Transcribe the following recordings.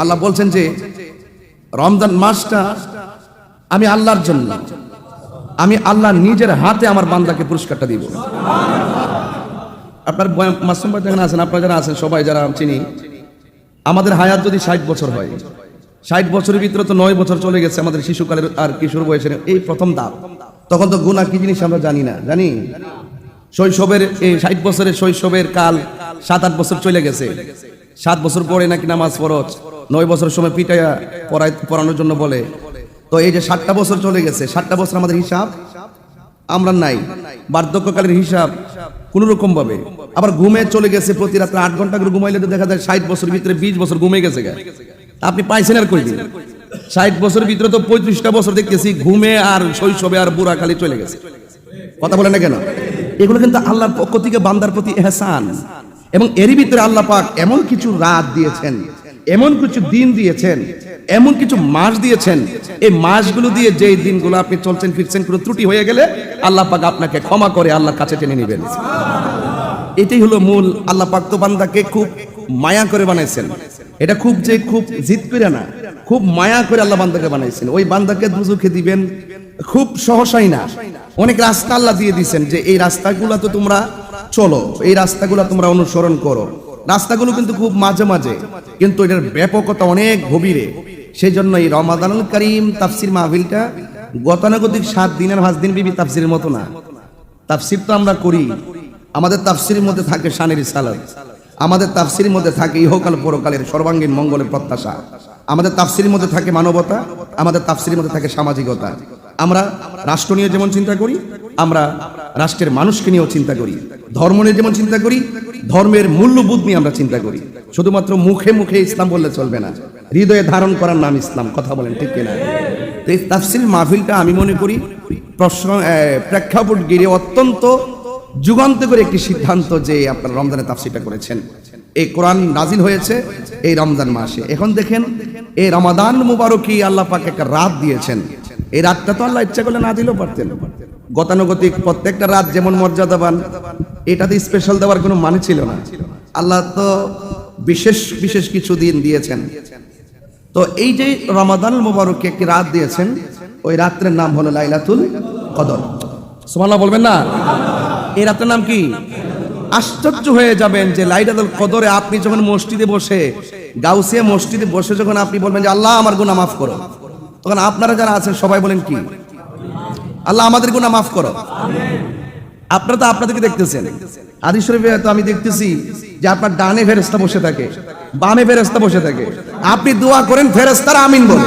আল্লাহ বলছেন যে, রমজান মাসটা আমি আল্লাহর জন্য, আমি আল্লাহ নিজের হাতে আমার বান্দাকে পুরস্কারটা দিব। আপনার মাসুম ভাই যেখানে আছেন, আপনারা যারা আছেন সবাই যারা চিনি, আমাদের হায়াত যদি ষাট বছর হয়, ষাট বছরের ভিতরে তো নয় বছর চলে গেছে আমাদের শিশুকালের আর কিশোর বয়সের এই প্রথম ধাপ তখন তো গুণা কি জিনিস আমরা জানি না, জানি? শৈশবের, এই ষাট বছরের শৈশবের কাল সাত আট বছর চলে গেছে। সাত বছর পরে নাকি নামাজ ফরজ। নয় বছর সময় পিটাইয়া পড়ায় পড়ানোর জন্য বলে। তো এই যে সাতটা বছর চলে গেছে, সাতটা বছর আমাদের হিসাব? আমরা নাই। বার্ধক্যকালের হিসাব কোন রকম ভাবে আবার ঘুমে চলে গেছে প্রতি রাত্রে আট ঘণ্টা করে ঘুমাইলে তো দেখা যায় ষাট বছর ভিতরে বিশ বছর ঘুমে গেছে। আপনি পাইছেন আর কই ষাট বছরের ভিতরে তো পঁয়ত্রিশটা বছর দেখতেছি ঘুমে আর শৈশবে আর বুড়া কালে চলে গেছে। কথা বলে না কেন? এগুলো কিন্তু আল্লাহর পক্ষ থেকে বান্দার প্রতি এহসান। এবং এরই ভিতরে আল্লাহ পাক এমন কিছু রাত দিয়েছেন এমন কিছু দিন দিয়েছেন, এমন কিছু মাস দিয়েছেন। এই মাসগুলো দিয়ে যেই দিনগুলো আপনি চলছেন, ফিরছেন, কোনো ত্রুটি হয়ে গেলে আল্লাহ পাক আপনাকে ক্ষমা করে, আল্লাহর কাছে টেনে নেবেন। এটাই হলো মূল, আল্লাহ পাক তো বান্দাকে খুব মায়া করে বানাইছেন। এটা খুব যে খুব জিদ করে না, খুব মায়া করে আল্লাহ বান্দাকে বানাইছেন। ওই বান্দাকে দুজুকে দিবেন, খুব সহসাই না। অনেক রাস্তা আল্লাহ দিয়ে দিছেন যে, এই রাস্তাগুলো তো তোমরা চলো, এই রাস্তাগুলো তোমরা অনুসরণ করো। রাস্তাগুলো কিন্তু খুব মাঝে মাঝে, কিন্তু এটার ব্যাপকতা অনেক গভীরে। সেই জন্য এই রমাদানুল করিম তাফসির মাহফিলটা গতানুগতিক সাত দিনের, পাঁচ দিন বিবি তাফসিরের মতো না। তাফসির তো আমরা করি। আমাদের তাফসিরের মধ্যে থাকে শানের সালাদ আমাদের তাফসিরের মধ্যে থাকে ইহকাল পরকালের সর্বাঙ্গীন মঙ্গলের প্রত্যাশা। আমাদের তাফসিরের মধ্যে থাকে মানবতা। আমাদের তাফসিরের মধ্যে থাকে সামাজিকতা। আমরা রাষ্ট্র নিয়ে যেমন চিন্তা করি আমরা রাষ্ট্রের মানুষকে নিয়েও চিন্তা করি, ধর্ম নিয়ে যেমন চিন্তা করি, ধর্মের মূল্যবোধ নিয়ে আমরা চিন্তা করি। শুধুমাত্র মুখে মুখে ইসলাম বললে চলবে না, হৃদয়ে ধারণ করার নাম ইসলাম, কথা বলেন ঠিক কিনা? এই তাফসির মাহফিলটা আমি মনে করি প্রশ্ন প্রেক্ষাপট গিরে অত্যন্ত যুগান্ত করে একটি সিদ্ধান্ত যে আপনার রমজানে তাফসিলটা করেছেন। এই কোরআন নাজিল হয়েছে এই রমজান মাসে। এখন দেখেন, এই রমাদান মুবারকি আল্লাহ পাক একটা রাত দিয়েছেন। এই রাতটা তো আল্লাহ ইচ্ছা করলে না দিলেও পারতেন। গতানুগতিক প্রত্যেকটা রাত যেমন মর্যাদাবান, এটাতে স্পেশাল দেওয়ার কোনো মানে ছিল না। আল্লাহ তো বিশেষ বিশেষ কিছু দিন দিয়েছেন। তো এই যে রমাদান মুবারককে একটি রাত দিয়েছেন, ওই রাত্রের নাম হলো লাইলাতুল কদর। সুবহানাল্লাহ বলবেন না? এই রাতের নাম কি? আশ্চর্য হয়ে যাবেন যে লাইলাতুল কদরে আপনি যখন মসজিদে বসে, গাউসিয়া মসজিদে বসে যখন আপনি বলবেন যে আল্লাহ আমার গুনাহ মাফ করো, তখন আপনারা যারা আছেন সবাই বলেন কি? আল্লাহ আমাদের গুনাহ মাফ করো। আপনারা তো আপনাদেরকে দেখতেছেন। আদি শরীফে তো আমি দেখতেছি যে আপনার ডানে ফেরেস্তা বসে থাকে, বামে ফেরেস্তা বসে থাকে। আপনি দোয়া করেন ফেরেস্তারা আমিন বলে।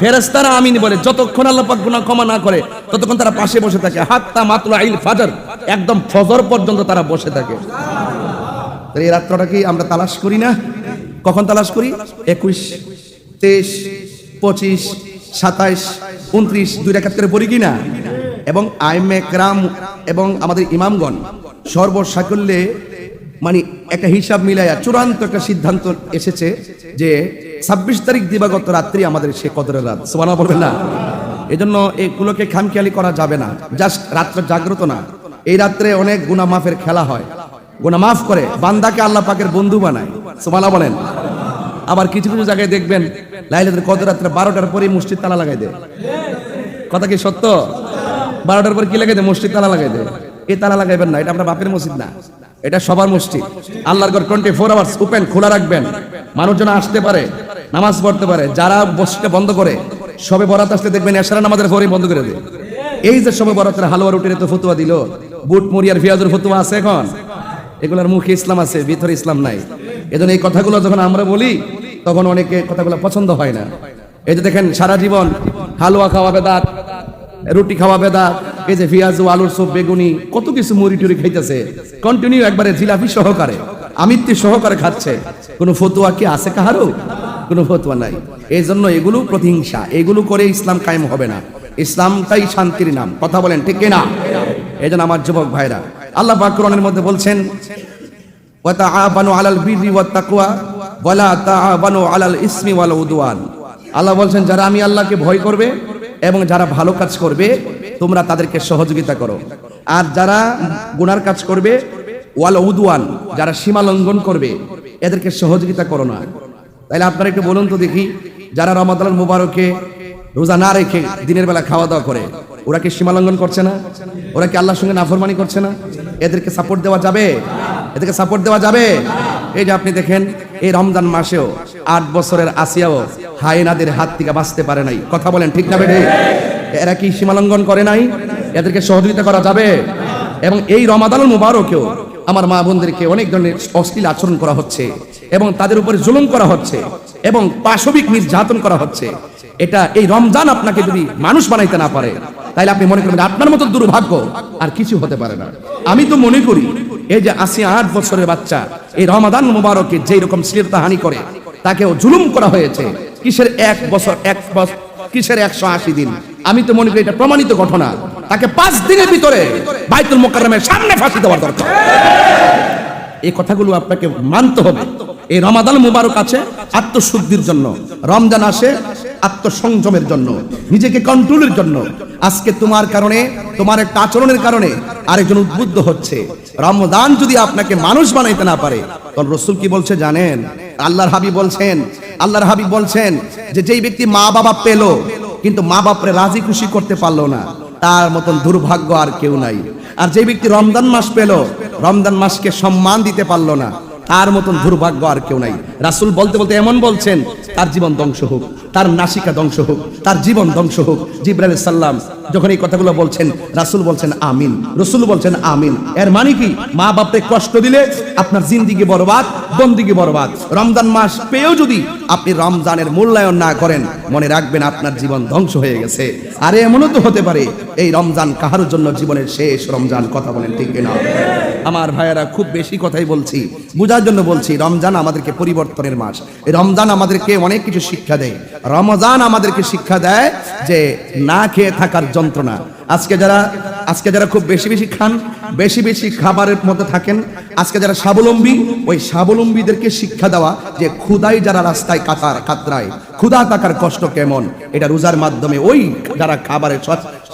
ফেরেস্তারা আমিন বলে। যতক্ষণ আল্লাহ পাক গুনাহ ক্ষমা না করে, ততক্ষণ তারা পাশে বসে থাকে। হাত্তা মাতলা আইল ফাজর, একদম ফজর পর্যন্ত তারা বসে থাকে। এই রাত্রটা কি আমরা তালাশ করি না? কখন তালাশ করি? একুশ, তেইশ, পঁচিশ সাতাইশ, উনত্রিশ, দুই রেখাত করে পড়ি কি না এবং আইমে ক্রাম এবং আমাদের ইমামগণ সর্বসাকল্যে মানে একটা হিসাব মিলাইয়া চূড়ান্ত একটা সিদ্ধান্ত এসেছে যে ছাব্বিশ তারিখ দিবাগত রাত্রি আমাদের সে কদরের রাত। সোমানা বলবেন না? এই জন্য এগুলোকে খামখেয়ালি করা যাবে না। জাস্ট রাত্রে জাগ্রত না। এই রাত্রে অনেক গুনা মাফের খেলা হয়। গুনা মাফ করে বান্দাকে আল্লাহ পাকের বন্ধু বানায়। সোমালা বলেন। আবার কিছু কিছু জায়গায় দেখবেন, লাইলাতুল কদর রাত্রে বারোটার পরে মসজিদ তালা লাগাই দেয়। কথা কি সত্য? বারোটার পর কি লাগাই দেয়? মসজিদ তালা লাগাই দেয়। এই তালা লাগাইবেন না, এটা আপনার বাপের মসজিদ না। এটা সবার মসজিদ। আল্লাহর ঘর টোয়েন্টি ফোর আওয়ার্স ওপেন খোলা রাখবেন। মানুষজন আসতে পারে, নামাজ পড়তে পারে, যারা মসজিদটা বন্ধ করে, সবে বরাত আসতে দেখবেন এসারা নামাজের পরেই বন্ধ করে দেয়। এই যে সবে বরাতের হালুয়া রুটির তো ফতুয়া দিল, বুট মুড়িয়ার ফিয়াজুর ফতুয়া আছে এখন? এগুলোর মুখে ইসলাম আছে, ভিতরে ইসলাম নাই। এজন্য এই কথাগুলো যখন আমরা বলি, তখন অনেকে কথাগুলো পছন্দ হয় না। এই যে দেখেন, সারা জীবন হালুয়া খাওয়া বেদাত, রুটি খাওয়া বেদাত, এই যে পেঁয়াজু, আলুর সব বেগুনি, কত কিছু মুড়ি টুরি খাইতেছে। কন্টিনিউ একবারে জিলাপি সহকারে, আমিত্তি সহকারে খাচ্ছে। কোনো ফতুয়া কি আছে কাহারও? কোনো ফতুয়া নাই। এই জন্য এগুলো প্রতিহিংসা। এগুলো করে ইসলাম কায়েম হবে না। ইসলামটাই শান্তির নাম। কথা বলেন ঠিক না এই আমার যুবক ভাইরা, আল্লাহ পাক কোরআনের মধ্যে বলছেন ওয়াতাআবানু আলাল বিররি ওয়াত তাকওয়া, ওয়ালা তাআবানু আলাল ইসমি ওয়াল উদওয়ান। আল্লাহ বলছেন, যারা আমি আল্লাহকে ভয় করবে এবং যারা ভালো কাজ করবে, তোমরা তাদেরকে সহযোগিতা করো। আর যারা গুনার কাজ করবে, ওয়াল উদওয়ান, যারা সীমা লঙ্ঘন করবে, এদেরকে সহযোগিতা করো না। তাইলে আপনারা একটু বলুন তো দেখি, যারা রমাদান মুবারকে রোজা না রেখে দিনের বেলা খাওয়া দাওয়া করে, ওরা কি সীমালঙ্ঘন করছে না? ওরা কি আল্লাহর সঙ্গে নাফরমানি করছে না? এদেরকে সাপোর্ট দেওয়া যাবে? এদেরকে সাপোর্ট দেওয়া যাবে। এই যে আপনি দেখেন, এই রমজান মাসেও আট বছরের আসিয়াও হায়নাদের হাত থেকে বাঁচতে পারে নাই। কথা বলেন ঠিক না বেঠে? এরা কি সীমালঙ্ঘন করে নাই? এদেরকে সহযোগিতা করা যাবে? এবং এই রমাদান মুবারকেও আমার মা বোনদেরকে অনেক ধরনের অশ্লীল আচরণ করা হচ্ছে এবং তাদের উপরে জুলুম করা হচ্ছে এবং পাশবিক নির্যাতন করা হচ্ছে। এটা এই রমজান আপনাকে যদি মানুষ বানাইতে না পারে, তাইলে আপনি মনে করবেন আপনার মতো দুর্ভাগ্য আর কিছু হতে পারে না। আমি তো মনে করি এই যে আশি আট বছরের বাচ্চা, এই রমাদান মুবারকে যেই রকম হানি করে, তাকেও জুলুম করা হয়েছে। কিসের এক বছর এক বছর কিসের একশো আশি দিন? আমি তো মনে করি এটা প্রমাণিত ঘটনা। তাকে পাঁচ দিনের ভিতরে বাইতুল মোকারমের সামনে ফাঁসি দেওয়ার দরকার। এই কথাগুলো আপনাকে মানতে হবে। এই রমাদান মুবারক আছে আত্মশুদ্ধির জন্য। রমজান আসে আত্মসংযমের জন্য, নিজেকে কন্ট্রোলের জন্য। আজকে তোমার কারণে, তোমার একটা আচরণের কারণে আরেকজন উদ্বুদ্ধ হচ্ছে। রমদান যদি আপনাকে মানুষ বানাইতে না পারে, তখন রসুল কি বলছে জানেন? আল্লাহর হাবিব বলছেন, আল্লাহর হাবিব বলছেন যে যেই ব্যক্তি মা বাবা পেল, কিন্তু মা বাপরে রাজি খুশি করতে পারল না, তার মতন দুর্ভাগ্য আর কেউ নাই। আর যে ব্যক্তি রমজান মাস পেল, রমজান মাসকে সম্মান দিতে পারল না তার মতন দুর্ভাগ্য আর কেউ নাই। রাসুল বলতে বলতে এমন বলছেন, তার জীবন ধ্বংস হোক, তার নাসিকা ধ্বংস হোক, তার জীবন ধ্বংস হোক। জিব্রাহ সাল্লাম যখন এই কথাগুলো বলছেন, রাসুল বলছেন, আমিন। রসুল বলছেন, আমিন। এর মানে কি? মা বাপকে কষ্ট দিলে আপনার জিন্দিগি বরবাদ, বন্দিগি বরবাদ। রমজান মাস পেয়েও যদি আপনি রমজানের মূল্যায়ন না করেন, মনে রাখবেন আপনার জীবন ধ্বংস হয়ে গেছে। আর এমনও তো হতে পারে, এই রমজান কাহার জন্য জীবনের শেষ রমজান কথা বলেন ঠিক না আমার ভাইয়েরা, খুব বেশি কথাই বলছি। বোঝার জন্য বলছি, রমজান আমাদেরকে পরিবর্তনের মাস। রমজান আমাদেরকে অনেক কিছু শিক্ষা দেয়। রমজান আমাদেরকে শিক্ষা দেয় যে না খেয়ে থাকার যন্ত্রণা। আজকে যারা আজকে যারা খুব বেশি বেশি খান, বেশি বেশি খাবারের মধ্যে থাকেন, আজকে যারা স্বাবলম্বী, ওই স্বাবলম্বীদেরকে শিক্ষা দেওয়া যে ক্ষুদাই যারা রাস্তায় কাতার কাতরায়, ক্ষুদা থাকার কষ্ট কেমন? এটা রোজার মাধ্যমে ওই যারা খাবারের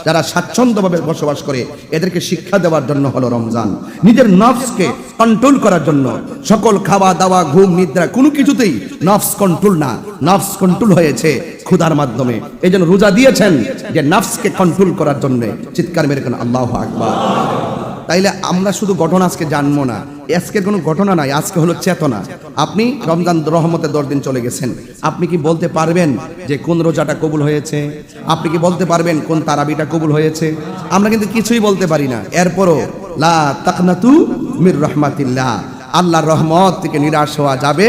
যারা স্বাচ্ছন্দ্যভাবে বসবাস করে, এদেরকে শিক্ষা দেওয়ার জন্য হলো রমজান। নিজের নফসকে কন্ট্রোল করার জন্য সকল খাওয়া, দাওয়া, ঘুম, নিদ্রা, কোনো কিছুতেই নফস কন্ট্রোল না। নফস কন্ট্রোল হয়েছে ক্ষুধার মাধ্যমে। এই জন্য রোজা দিয়েছেন যে নফসকে কন্ট্রোল করার জন্য। চিৎকার মেরে আল্লাহ আকবার। তাইলে আমরা শুধু ঘটনা আজকে জানব না। আজকের কোনো ঘটনা নাই, আজকে হলো চেতনা। আপনি রমজান রহমতে দশ দিন চলে গেছেন। আপনি কি বলতে পারবেন যে কোন রোজাটা কবুল হয়েছে? আপনি কি বলতে পারবেন কোন তারাবিটা কবুল হয়েছে? আমরা কিন্তু কিছুই বলতে পারি না। এরপরও, লা তাকনাতু মির রহমাতিল্লাহ। আল্লাহর রহমত থেকে নিরাশ হওয়া যাবে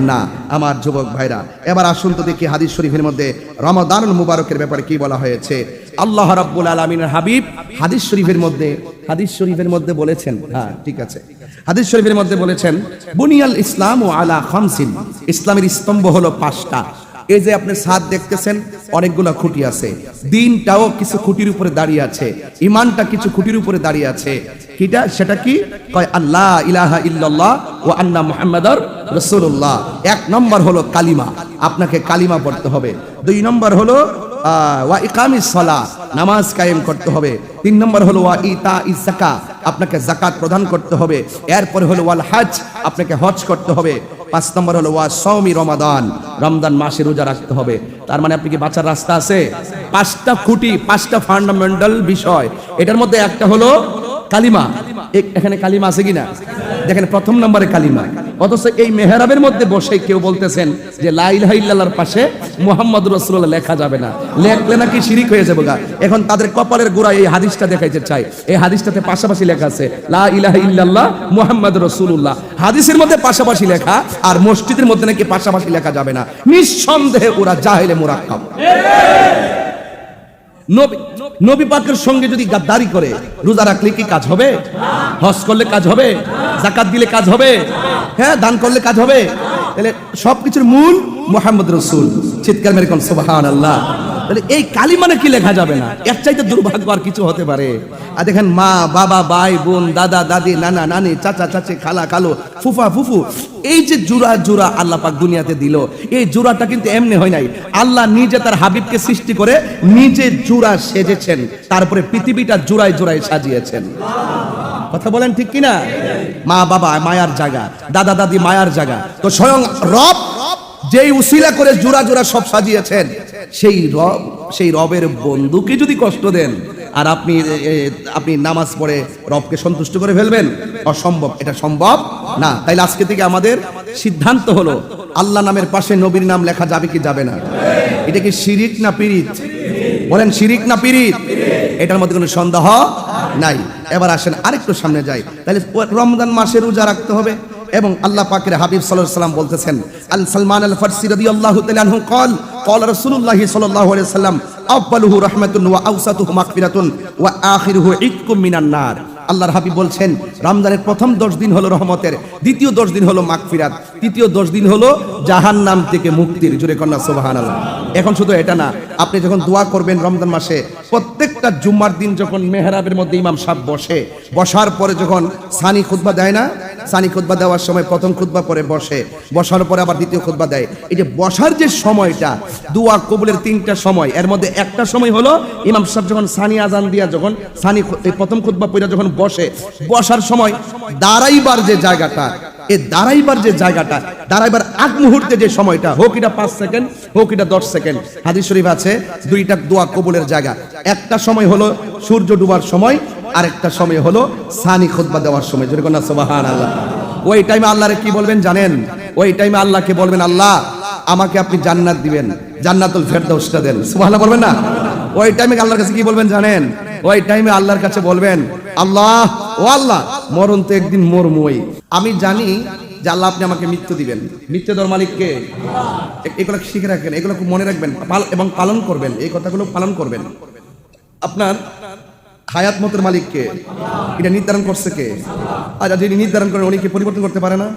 না, আমার যুবক ভাইরা। এবার আসুন তো দেখি হাদিস শরীফের মধ্যে রমাদানুল মুবারকের ব্যাপারে কি বলা হয়েছে। আল্লাহ রাব্বুল আলামিনের হাবিব হাদিস শরীফের মধ্যে হাদিস শরীফের মধ্যে বলেছেন হ্যাঁ ঠিক আছে। হাদিস শরীফের মধ্যে বলেছেন, বুনিয়াল ইসলাম ও আলা খামসিন ইসলামের স্তম্ভ হলো পাঁচটা। এই যে আপনি সাদ দেখতেছেন, অনেকগুলো খুঁটি আছে। দিনটাও কিছু খুঁটির উপরে দাঁড়িয়ে আছে ইমানটা কিছু খুঁটির উপরে দাঁড়িয়ে আছে। কিটা? সেটা কি? কয় আল্লাহ ইলাহা ইল্লাল্লাহ ও আন্না মুহাম্মাদার রাসূলুল্লাহ এক নম্বর হলো কালিমা। আপনাকে কালিমা পড়তে হবে। দুই নম্বর হলো ওয়া ইকামিস সালাহ, নামাজ কায়েম করতে হবে। তিন নম্বর হলো ওয়া ইতা ইজাকা আপনাকে জাকাত প্রদান করতে হবে। এরপরে হলো ওয়াল হজ, আপনাকে হজ করতে হবে। পাঁচ নম্বর হলো ওয়া সৌমি রমাদান, রমজান মাসে রোজা রাখতে হবে। তার মানে আপনি কি বাঁচার রাস্তা আছে? পাঁচটা খুঁটি, পাঁচটা ফান্ডামেন্টাল বিষয়। এটার মধ্যে একটা হলো কালিমা। এখানে কালিমা আছে কিনা? দেখেন, প্রথম নম্বরে কালিমা। অথচ এই মেহরাবের মধ্যে বসে কেউ বলতেছেন যে লাইলাহা ইল্লাল্লাহর পাশে মুহাম্মদ রাসূলুল্লাহ লেখা যাবে না। লেখলে নাকি শিরিক হয়ে যাবে গা। এখন তাদের কপালের গোড়ায় এই হাদিসটা দেখাইতে চাই। এই হাদিসটাতে পাশাপাশি লেখা আছে লা ইলাহা ইল্লাল্লাহ মুহাম্মদ রাসূলুল্লাহ। হাদিসের মধ্যে পাশাপাশি লেখা আর মসজিদের মধ্যে নাকি পাশাপাশি লেখা যাবে না। নিঃসন্দেহে ওরা জাহেলে মুরাক্কাব। নবী নবী পাকের সঙ্গে যদি গাদ্দারি করে, রোজা রাখলে কি কাজ হবে? হজ করলে কাজ হবে? জাকাত দিলে কাজ হবে? হ্যাঁ দান করলে কাজ হবে? তাহলে সবকিছুর মূল মোহাম্মদ রসুল। চিৎকার মেরে কোন সুবহান আল্লাহ তাহলে এই কালি মানে কি লেখা যাবে না? এর চাইতে দুর্ভাগ্য আর কিছু হতে পারে। আর দেখেন মা, বাবা, ভাই, বোন, দাদা, দাদি, নানা, নানি, চাচা, চাচি, খালা, খালো, ফুফা, ফুফু, এই যে জোড়া জোড়া আল্লাহ পাক দুনিয়াতে দিল, এই জোড়াটা কিন্তু এমনি হয় নাই। আল্লাহ নিজে তার হাবিবকে সৃষ্টি করে নিজে জোড়া সেজেছেন, তারপরে পৃথিবীটা জোড়ায় জোড়ায় সাজিয়েছেন। কথা বলেন ঠিক কিনা? মা, বাবা, মায়ার জায়গা, দাদা, দাদি, মায়ার জায়গা। তো স্বয়ং রব যেই উসিলা করে জোড়া জোড়া সব সাজিয়েছেন সেই রব, সেই রবের বন্ধুকে যদি কষ্ট দেন, আর আপনি আপনি নামাজ পড়ে রবকে সন্তুষ্ট করে ফেলবেন, অসম্ভব। এটা সম্ভব না। তাইলে আজকে থেকে আমাদের সিদ্ধান্ত হলো, আল্লাহ নামের পাশে নবীর নাম লেখা যাবে কি যাবে না? এটা কি শিরিক না পিরিত? বলেন, শিরিক না পিরিত? এটার মধ্যে কোনো সন্দেহ নাই। এবার আসেন, আরেকটু সামনে যাই। তাহলে রমজান মাসে রোজা রাখতে হবে। এবং আল্লাহ পাকের হাবিব সাল্লাহ সাল্লাম বলতেছেন, আল সালমান আল ফার্সি রবি আল্লাহ তালু কল قال রাসূলুল্লাহ সাল্লাল্লাহু আলাইহি সাল্লাম আফদালুহু রাহমাতুন ওয়া আওসাতুহু মাগফিরাতুন ওয়া আখিরুহু ইতকুম মিনান নার আল্লাহর হাবিব বলছেন রমজানের প্রথম দশ দিন হলো রহমতের দ্বিতীয় দশ দিন হলো মাগফিরাত তৃতীয় দশ দিন হলো জাহান্নাম থেকে মুক্তির জুড়ে কন্যা সুবহানাল্লাহ এখন শুধু এটা না আপনি যখন দোয়া করবেন রমজান মাসে প্রত্যেকটা জুম্মার দিন যখন মেহরাবের মধ্যে ইমাম সাহেব বসে বসার পরে যখন সানি খুতবা দেয় না সানি খুতবা দেওয়ার সময় প্রথম খুতবা পরে বসে, বসার পরে আবার দ্বিতীয় খুতবা দেয়। এই যে বসার যে সময়টা, দুয়া কবুলের তিনটা সময়, এর মধ্যে একটা সময় হলো ইমাম সাহেব যখন সানি আজান দিয়া যখন সানি প্রথম খুতবা পড়া যখন বসে, বসার সময় দাঁড়াইবার যে জায়গাটা এ দাঁড়াইবার যে জায়গাটা, দাঁড়াইবার আগ মুহূর্তে যে সময়টা, হোক এটা পাঁচ সেকেন্ড, হোক এটা দশ সেকেন্ড, হাদিস শরীফ আছে, দুইটা দোয়া কবুলের জায়গা। একটা সময় হলো সূর্য ডুবার সময় আরেকটা সময় হলো সানি খুতবা দেওয়ার সময়। যেরকম না সুবহান আল্লাহ ওই টাইমে আল্লাহরে কি বলবেন জানেন? ওই টাইমে আল্লাহকে বলবেন, আল্লাহ, আমাকে আপনি জান্নাত দিবেন। জান্নাতুল ফেরদৌসটা দেন। সুবহানাল্লাহ বলবেন না? ওই টাইমে আল্লাহর কাছে কি বলবেন জানেন? ওই টাইমে আল্লাহর কাছে বলবেন, আল্লাহ, ও আল্লাহ, মরণ তো একদিন মরমই। আমি জানি যে আল্লাহ আপনি আমাকে মৃত্যু দিবেন। মৃত্যু দেওয়ার মালিককে এগুলো শিখে রাখবেন? এগুলো মনে রাখবেন। এবং পালন করবেন। এই কথাগুলো পালন করবেন। আপনার হায়াত মতের মালিককে। এটা নির্ধারণ করছে কে? আচ্ছা যিনি নির্ধারণ করেন উনি কি পরিবর্তন করতে পারে না?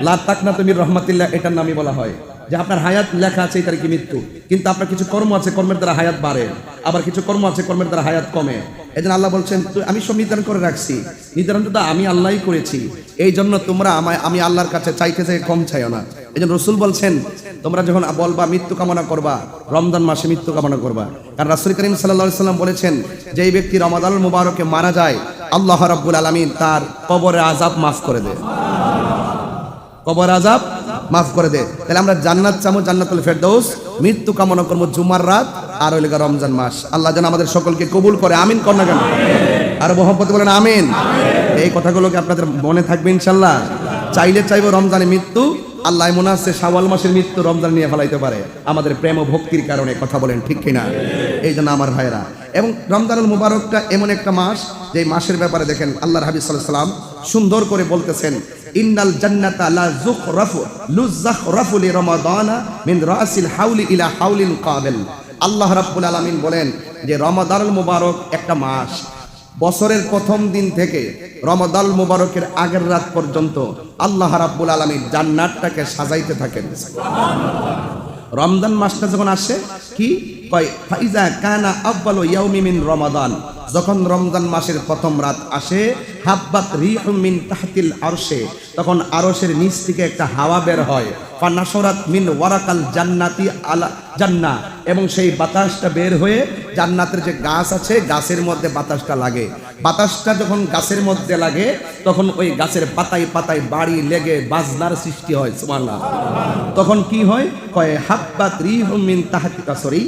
লা তাকনা তুমির রহমাতিল্লাহ, এটার নামই বলা হয়। যে আপনার হায়াত লেখা আছে এই কি মৃত্যু। কিন্তু আপনার কিছু কর্ম আছে, কর্মের দ্বারা হায়াত বাড়ে। আবার কিছু কর্ম আছে, কর্মের দ্বারা হায়াত কমে। জন্য আল্লাহ বলছেন, "তো আমি সব নির্ধারণ করে রাখছি। নির্ধারণটা আমি আল্লাহই করেছি। এই জন্য তোমরা আমায়, আমি আল্লাহর কাছে চাইতে চাই কম চাইও না। এই জন্য রসুল বলছেন, তোমরা যখন বলবা, মৃত্যু কামনা করবা, রমজান মাসে মৃত্যু কামনা করবা। কারণ রাসুল করিম সাল্লাহ সাল্লাম বলেছেন যে ব্যক্তি রমাদান মুবারকে মারা যায়, আল্লাহ রাব্বুল আলামিন তার কবরে আজাব মাফ করে দেয় কবর আজাব মাফ করে দে তাহলে আমরা জান্নাত চামো, জান্নাতুল ফেরদৌস মৃত্যু কামনা করব জুমার রাত আর ওই গিয়ে রমজান মাস। আল্লাহ যেন আমাদের সকলকে কবুল করে, আমিন কর না কেন? আর মোহাম্মত বলেন, আমিন। এই কথাগুলোকে আপনাদের মনে থাকবে ইনশাল্লাহ? চাইলে চাইব রমজানে মৃত্যু আল্লাহ মনে আছে, শাওয়াল মাসের মৃত্যু রমজান নিয়ে ফেলাইতে পারে। আমাদের প্রেম ও ভক্তির কারণে কথা বলেন, ঠিক কিনা? এই জন্য আমার ভাইরা এবং রমজানুল মুবারকটা এমন একটা মাস, যে মাসের ব্যাপারে দেখেন আল্লাহ সাল্লাহ সাল্লাম সুন্দর করে বলতেছেন, ইন্নাল জান্নাতা লা যুখরাফু লুযাখরাফু লিরমাদানা মিন রাসিল হাউলি ইলা হাউলিল কাবিল। আল্লাহ রাব্বুল আলামিন বলেন যে, রমাদানুল মুবারক একটা মাস। বছরের প্রথম দিন থেকে রমাদাল মুবারকের আগের রাত পর্যন্ত আল্লাহ রাব্বুল আলমীর জান্নাতটাকে সাজাইতে থাকেন। রমজান মাসটা যখন আসে, কি? কয়, ফাইজা কানা আব্বাল ইয়াউমিমিন রমাদান। যখন রমজান মাসের প্রথম রাত আসে, হাব্বাত রিহমিন মিন তাহতিল আরশে, তখন আরশের নিচ থেকে একটা হাওয়া বের হয়। ফানাসরাত মিন ওয়ারাকাল জান্নাতি আলা জান্না, এবং সেই বাতাসটা বের হয়ে জান্নাতের যে গাছ আছে, গাছের মধ্যে বাতাসটা লাগে। বাতাসটা যখন গাছের মধ্যে লাগে, তখন ওই গাছের পাতায় পাতায় বাড়ি লেগে বাজনার সৃষ্টি হয়, সুবহানাল্লাহ। তখন কি হয়? কয়, হাব্বাত রিহুম মিন তাহতিকা, সরি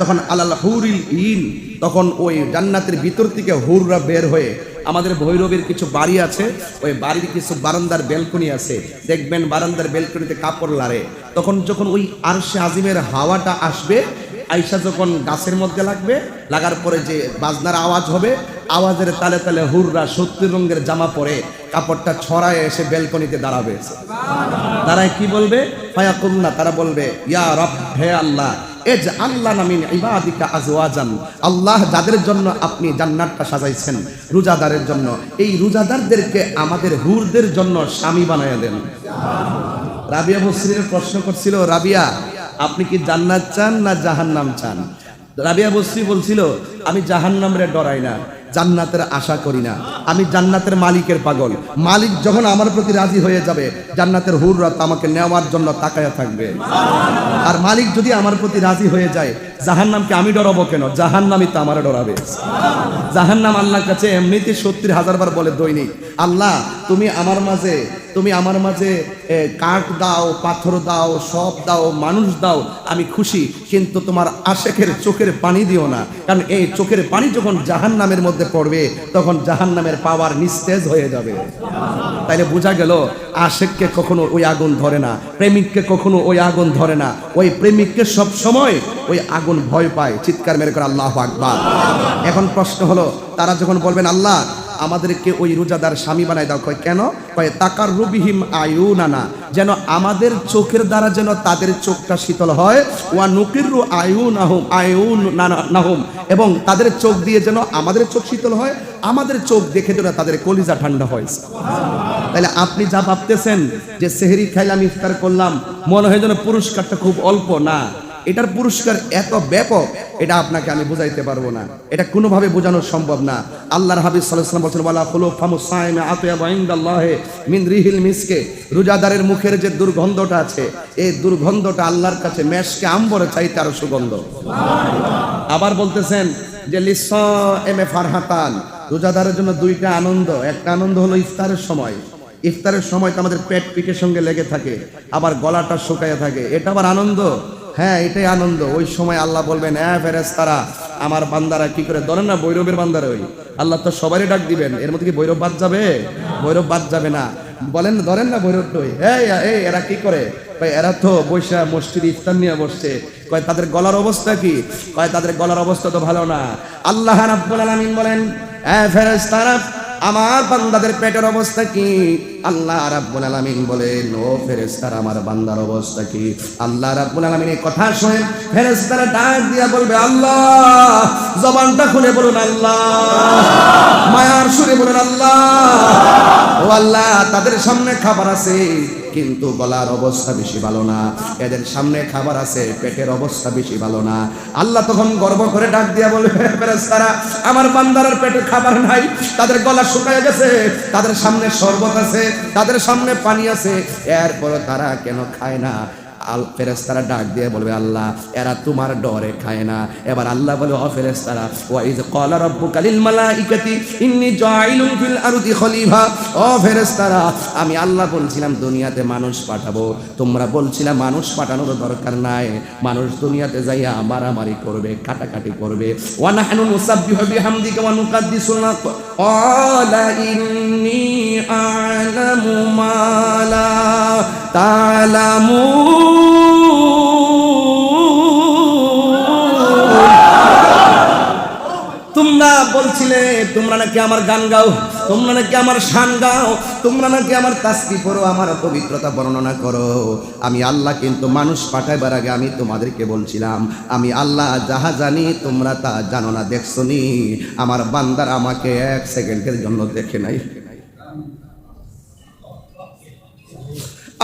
তখন আলাল হুরিল ইন, তখন ওই জান্নাতের ভিতর থেকে হুররা বের হয়ে, আমাদের ভৈরবের কিছু বাড়ি আছে, ওই বাড়ির কিছু বারান্দার বেলকনি আছে, দেখবেন বারান্দার বেলকনিতে কাপড় লাড়ে। তখন যখন ওই আরশে আজিমের হাওয়াটা আসবে আইসা যখন গাছের মধ্যে লাগবে, লাগার পরে যে বাজনার আওয়াজ হবে, আওয়াজের তালে তালে হুররা সত্তর রঙের জামা পরে কাপড়টা ছড়ায় এসে বেলকনিতে দাঁড়াবে। তারাই কি বলবে? ফায়াকুল্না তারা বলবে, ইয়া রব, হে আল্লাহ, এজ আল্লাহ নামিন ইবাদিকা আজওয়াজান। আল্লাহ যাদের জন্য আপনি জান্নাতটা সাজাইছেন, রোজাদারের জন্য, এই রোজাদারদেরকে আমাদের হুরদের জন্য স্বামী বানায় দেন। রাবিয়া বসরির প্রশ্ন করছিল, রাবিয়া আপনি কি জান্নাত চান না জাহান্নাম চান? রাবিয়া বসরি বলছিল, আমি জাহান্নামরে ডরাই না, জান্নাতের আশা করি না। আমি জান্নাতের মালিকের পাগল। মালিক যখন আমার প্রতি রাজি হয়ে যাবে, জান্নাতের হুররাত আমাকে নেওয়ার জন্য তাকায়া থাকবে। আর মালিক যদি আমার প্রতি রাজি হয়ে যায়, জাহান্নামকে আমি ডরাবো কেন? জাহান্নামই তো আমার ডরাবে। জাহান্নাম আল্লাহর কাছে এমনিতে সত্তর হাজার বার বলে দৈনিক। আল্লাহ, তুমি আমার মাঝে, তুমি আমার মাঝে কাঠ দাও, পাথর দাও, সব দাও, মানুষ দাও, আমি খুশি। কিন্তু তোমার আশেকের চোখের পানি দিও না। কারণ এই চোখের পানি যখন জাহান্নামের মধ্যে পড়বে, তখন জাহান্নামের পাওয়ার নিস্তেজ হয়ে যাবে। তাইলে বোঝা গেল, আশেককে কখনো ওই আগুন ধরে না, প্রেমিককে কখনো ওই আগুন ধরে না। ওই প্রেমিককে সব সময় ওই আগুন ভয় পায়। চিৎকার মেরে করে আল্লাহ আকবার। এখন প্রশ্ন হলো, তারা যখন বলবেন, আল্লাহ আমাদেরকে ওই রোজাদার স্বামী বানায় দাও। কয়, কেন? কয় তাকার রুবিহিম আয়ু নানা যেন আমাদের চোখের দ্বারা যেন তাদের চোখটা শীতল হয়। ওয়া নুকিরু আয়ু নাহুম আয়ু নাহুম এবং তাদের চোখ দিয়ে যেন আমাদের চোখ শীতল হয়, আমাদের চোখ দেখে যেন তাদের কলিজা ঠান্ডা হয়। তাহলে আপনি যা ভাবতেছেন যে সেহরি খাইলাম, ইফতার করলাম, মনে হয় যেন পুরস্কারটা খুব অল্প, না। এটার পুরস্কার এত ব্যাপক, এটা আপনাকে আমি বুঝাইতে পারব না। এটা কোনোভাবে বোঝানো সম্ভব না। আল্লাহর হাবিব আলাইহি বলছেন রোজাদারের মুখের যে দুর্গন্ধটা আছে, এই দুর্গন্ধটা আল্লাহর কাছে মেশকে আম্বরে চাইতে আরও সুগন্ধ। আবার বলতেছেন যে লিস এম এ ফারহাতান। রোজাদারের জন্য দুইটা আনন্দ। একটা আনন্দ হলো ইফতারের সময়। ইফতারের সময় তো আমাদের পেট পিঠের সঙ্গে লেগে থাকে, আবার গলাটা শুকাইয়া থাকে। এটা আবার আনন্দ। হ্যাঁ এটাই আনন্দ। ওই সময় আল্লাহ বলবেন হ্যাঁ ফেরেস তারা আমার বান্দারা কি করে? ধরেন না বৈরবের বান্দারা ওই। আল্লাহ তো সবারই ডাক দিবেন। এর মধ্যে কি বৈরব বাদ যাবে? বৈরব বাদ যাবে না। বলেন ধরেন না বৈরব টই এই এরা কি করে? এরা তো বৈশা মসজিদ ইফতার নিয়ে বসছে। কয়, তাদের গলার অবস্থা কি? কয়, তাদের গলার অবস্থা তো ভালো না। আল্লাহ রাব্বুল আলামিন বলেন হ্যাঁ ফেরেশতারা, আমার বান্দাদের পেটের অবস্থা কি? আল্লাহ রাব্বুল আলামিন বলেন, ও ফেরেশতারা, আমার বান্দার অবস্থা কি? আল্লাহ রাব্বুল আলামিন এই কথা শুনে ফেরেশতারা ডাক দিয়া বলবে, আল্লাহ! জবানটা খুলে বলুন, আল্লাহ! মায়ার সুরে বলুন, আল্লাহ! ও আল্লাহ, তাদের সামনে খাবার আছে, কিন্তু গলার অবস্থা বেশি ভালো না। এদের সামনে খাবার আছে, পেটের অবস্থা বেশি ভালো না। আল্লাহ তখন গর্ব করে ডাক দিয়া বলবে ফেরেশতারা, আমার বান্দারের পেটে খাবার নাই, তাদের গলা শুকায় গেছে, তাদের সামনে শরবত আছে তাদের সামনে পানি আছে। এরপর তারা কেন খায় না? আল ফেরেস্তারা ডাক দিয়ে বলবে, আল্লাহ, এরা তোমার ডরে খায় না। এবার আল্লাহ বলে ফেরেস্তারা ওয়াইজ ক্বালা রাব্বুকা লিল মালাইকাতি ইন্নী জাইলুন ফিল আরদি খলিফা। ও ফেরেস্তারা আমি আল্লাহ বলছিলাম, দুনিয়াতে মানুষ পাঠাবো। তোমরা বলছিলা মানুষ পাঠানোর দরকার নাই। মানুষ দুনিয়াতে যাইয়া মারামারি করবে, কাটাকাটি করবে। ওয়া নাহনু বিহামদিকা ওয়া নুকাদ্দিসু লাক ক্বালা ইন্নী আ'লামু মা লা তা'লামুন তোমরা বলছিলে, তোমরা নাকি আমার গান গাও, তোমরা নাকি আমার শান গাও, তোমরা নাকি আমার তাস্তি করো আমার পবিত্রতা বর্ণনা করো। আমি আল্লাহ কিন্তু মানুষ পাঠাইবার আগে আমি তোমাদেরকে বলছিলাম, আমি আল্লাহ যাহা জানি, তোমরা তা জানো না দেখছ নি আমার বান্দার আমাকে এক সেকেন্ডের জন্য দেখে নাই।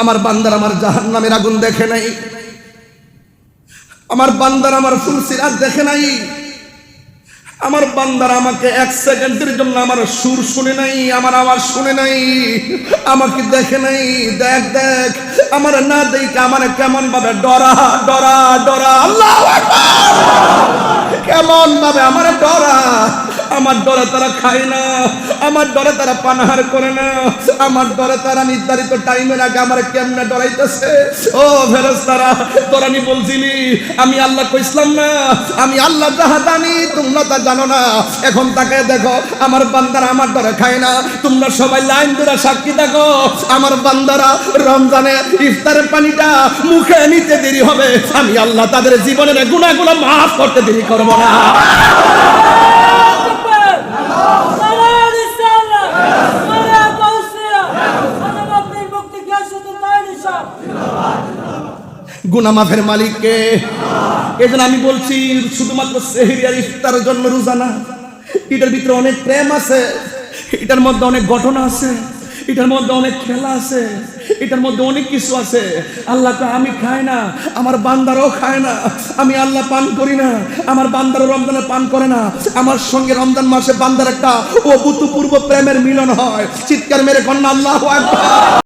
আমার বান্দার আমার জাহান নামের আগুন দেখে নাই। আমার বান্দার আমার ফুলসিরাত দেখে নাই। আমার বান্দার আমাকে এক সেকেন্ডের জন্য আমার সুর শুনে নাই, আমার আওয়াজ শুনে নাই, আমাকে দেখে নাই। দেখ দেখ, আমার না দেখে আমার কেমন ভাবে ডরা ডরা ডরা। আল্লাহ কেমন ভাবে আমার ডরা আমার ডরে তারা খায় না, আমার ডরে তারা পানাহার করে না, আমার ডরে তারা নির্ধারিত টাইমের আগে আমার কেমনে ডরাইতেছে? ও ফেরস তারা তোরা নি বলছিলি, আমি আল্লাহ কইসলাম না, আমি আল্লাহ যাহা জানি, তোমরা তা জানো না। এখন তাকে দেখো, আমার বান্দারা আমার ডরে খায় না, তোমরা সবাই লাইন ধরে সাক্ষী দেখো আমার বান্দারা রমজানে ইফতারের পানিটা মুখে নিতে দেরি হবে, আমি আল্লাহ তাদের জীবনের গুণাগুলো মাফ করতে দেরি করব না। গুনা মাফের মালিককে। এই জন্য আমি বলছি, শুধুমাত্র জন্য এটার ভিতরে অনেক প্রেম আছে, এটার মধ্যে অনেক ঘটনা আছে, এটার মধ্যে অনেক খেলা আছে, এটার মধ্যে অনেক কিছু আছে। আল্লাহ তো আমি খাই না, আমার বান্দারও খায় না, আমি আল্লাহ পান করি না, আমার বান্দারও রমজানে পান করে না, আমার সঙ্গে রমজান মাসে বান্দার একটা অভূতপূর্ব প্রেমের মিলন হয়। চিৎকার মেরে কন্যা আল্লাহ